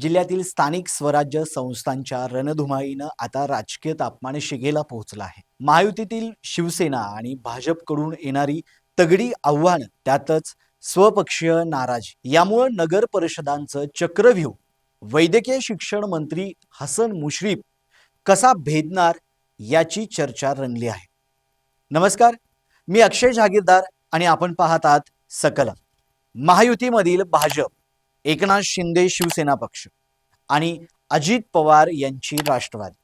जिल्ह्यातील स्थानिक स्वराज्य संस्थांच्या रणधुमाळीनं आता राजकीय तापमान शिगेला पोहोचला आहे. महायुतीतील शिवसेना आणि भाजपकडून येणारी तगडी आव्हानं त्यातच स्वपक्षीय नाराजी यामुळं नगर परिषदांचं चक्रव्यूह. वैद्यकीय शिक्षण मंत्री हसन मुश्रीफ कसा भेदणार याची चर्चा रंगली आहे. नमस्कार मी अक्षय जहागीरदार आणि आपण पाहत आहात महायुतीमधील भाजप एकनाथ शिंदे शिवसेना पक्ष आणि अजित पवार यांची राष्ट्रवादी.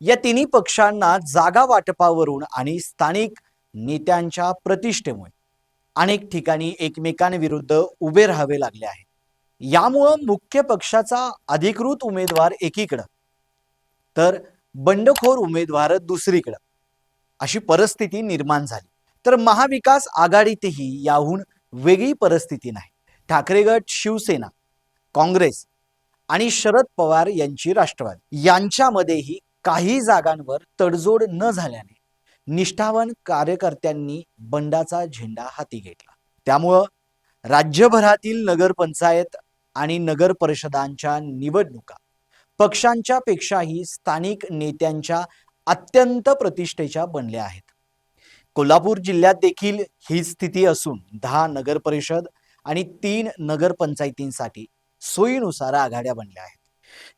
या तिन्ही पक्षांना जागा वाटपावरून आणि स्थानिक नेत्यांच्या प्रतिष्ठेमुळे अनेक ठिकाणी एकमेकांविरुद्ध उभे राहावे लागले आहे यामुळं मुख्य पक्षाचा अधिकृत उमेदवार एकीकडं तर बंडखोर उमेदवार दुसरीकडं अशी परिस्थिती निर्माण झाली. तर महाविकास आघाडीतही याहून वेगळी परिस्थिती नाही. ठाकरे गट शिवसेना काँग्रेस आणि शरद पवार यांची राष्ट्रवादी. यांच्यामध्येही काही जागांवर तडजोड न झाल्याने निष्ठावान कार्यकर्त्यांनी बंडाचा झेंडा हाती घेतला. त्यामुळं राज्यभरातील नगरपंचायत आणि नगर परिषदांच्या निवडणुका पक्षांच्या पेक्षाही स्थानिक नेत्यांच्या अत्यंत प्रतिष्ठेच्या बनल्या आहेत. कोल्हापूर जिल्ह्यात देखील ही स्थिती असून दहा नगर परिषद आणि तीन नगरपंचायतींसाठी सोयीनुसार आघाड्या बनल्या आहेत.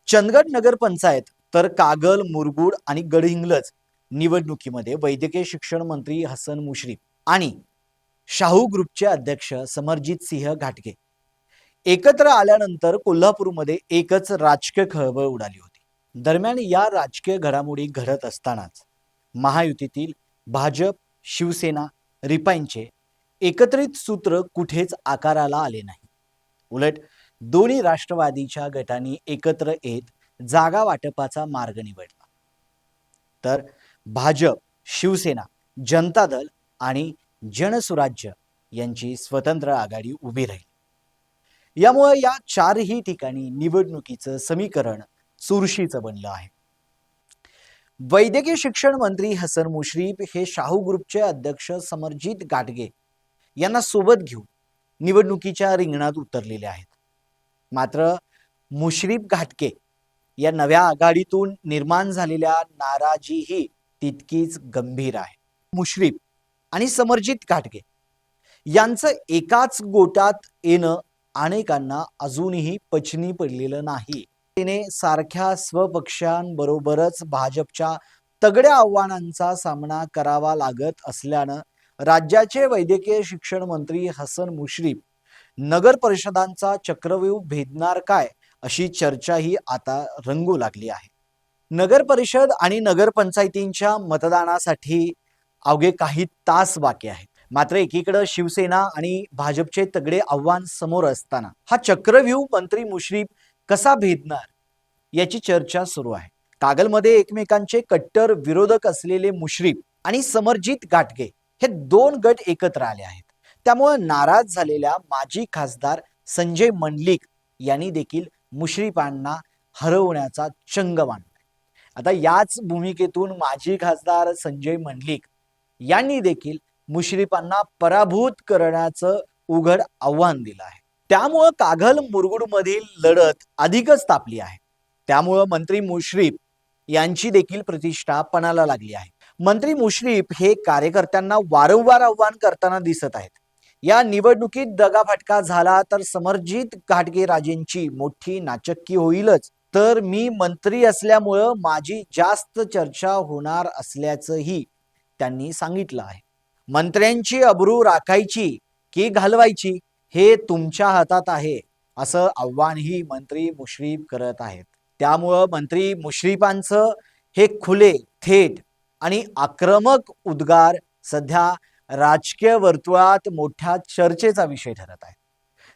चंदगड नगरपंचायत तर कागल मुरगुड आणि गडहिंग्लज निवडणुकीमध्ये वैद्यकीय शिक्षण मंत्री हसन मुश्रीफ आणि शाहू ग्रुपचे अध्यक्ष समरजित सिंह घाटगे. एकत्र आल्यानंतर कोल्हापूरमध्ये एकच राजकीय खळबळ उडाली होती. दरम्यान या राजकीय घडामोडी घडत असतानाच महायुतीतील भाजप शिवसेना रिपाईंचे एकत्रित सूत्र कुठेच आकाराला आले नाही. उलट दोन्ही राष्ट्रवादीच्या गटांनी एकत्र येत जागा वाटपाचा मार्ग निवडला. तर भाजप शिवसेना जनता दल आणि जनसुराज्य यांची स्वतंत्र आघाडी उभी राहील. यामुळे या चारही ठिकाणी निवडणुकीचं समीकरण चुरशीचं बनलं आहे. वैद्यकीय शिक्षण मंत्री हसन मुश्रीफ हे शाहू ग्रुपचे अध्यक्ष समरजित गाडगे यांना सोबत घेऊन निवडणुकीच्या रिंगणात उतरलेले आहेत. मात्र मुश्रीफ घाटके या नव्या आघाडीतून निर्माण झालेल्या नाराजीही तितकीच गंभीर आहे. मुश्रीफ आणि समरजित घाटगे यांचं एकाच गोटात येणं अनेकांना अजूनही पचनी पडलेलं नाही. तिने सारख्या स्वपक्षांबरोबरच भाजपच्या तगड्या आव्हानांचा सामना करावा लागत असल्यानं राज्याचे वैद्यकीय शिक्षण मंत्री हसन मुश्रीफ नगर परिषदांचा चक्रव्यूह भेदणार काय अशी चर्चाही आता रंगू लागली आहे. नगर परिषद आणि नगरपंचायतींच्या मतदानासाठी अवघे काही तास बाकी आहेत. मात्र एकीकडे शिवसेना आणि भाजपचे तगडे आव्हान समोर असताना हा चक्रव्यूह मंत्री मुश्रीफ कसा भेदणार याची चर्चा सुरू आहे. कागलमध्ये एकमेकांचे कट्टर विरोधक असलेले मुश्रीफ आणि समरजित गाटगे हे दोन गट एकत्र आले आहेत. त्यामुळे नाराज झालेल्या माजी खासदार संजय मंडलिक यांनी देखील मुश्रीफांना हरवण्याचा चंग मांडलाय आता याच भूमिकेतून माजी खासदार संजय मंडलिक यांनी देखील मुश्रीफांना पराभूत करण्याचं उघड आव्हान दिलं आहे. त्यामुळं कागल मुरगुड मधील लढत अधिकच तापली आहे. त्यामुळं मंत्री मुश्रीफ यांची देखील प्रतिष्ठा पणाला लागली आहे. मंत्री मुश्रीफ हे कार्यकर्त्यांना वारंवार आव्हान करताना दिसत आहेत. या निवडणुकीत दगाफटका झाला तर समरजित घाटगे राजेंची मोठी नाचक्की होईलच. तर मी मंत्री असल्यामुळं माझी जास्त चर्चा होणार असल्याचंही त्यांनी सांगितलं आहे. मंत्र्यांची अब्रू राखायची की घालवायची हे तुमच्या हातात आहे असं आव्हानही मंत्री मुश्रीफ करत आहेत. त्यामुळं मंत्री मुश्रीफांचं हे खुले थेट आणि आक्रमक उद्गार सध्या राजकीय वर्तुळात मोठ्या चर्चेचा विषय ठरत आहे.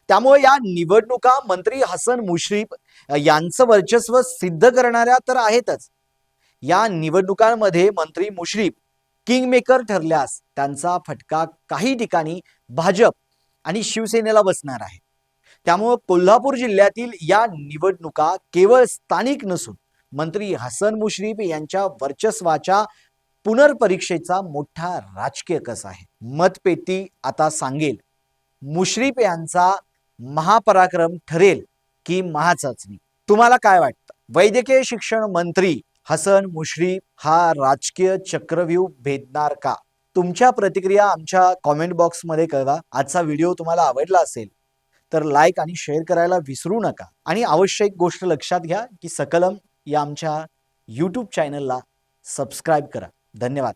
त्यामुळे या निवडणुका मंत्री हसन मुश्रीफ यांचं वर्चस्व सिद्ध करणाऱ्या तर आहेतच. या निवडणुकांमध्ये मंत्री मुश्रीफ किंगमेकर ठरल्यास त्यांचा फटका काही ठिकाणी भाजप आणि शिवसेनेला बसणार आहे. त्यामुळं कोल्हापूर जिल्ह्यातील या निवडणुका केवळ स्थानिक नसून मंत्री हसन मुश्रीफ यांच्या वर्चस्वाच्या पुनर्परीक्षेचा मोठा राजकीय कस आहे? मतपेटी आता सांगेल. मुश्रीफ यांचा महापराक्रम ठरेल की महाचाचणी. तुम्हाला काय वाटतं? वैद्यकीय शिक्षण मंत्री हसन मुश्रीफ हा राजकीय चक्रव्यूह भेदणार का? तुमच्या प्रतिक्रिया आमच्या कॉमेंट बॉक्समध्ये कळवा. आजचा व्हिडिओ तुम्हाला आवडला असेल तर लाईक आणि शेअर करायला विसरू नका. आणि आवश्यक गोष्ट लक्षात घ्या की सकलम या आमच्या यूट्यूब चॅनलला सबस्क्राईब करा. धन्यवाद.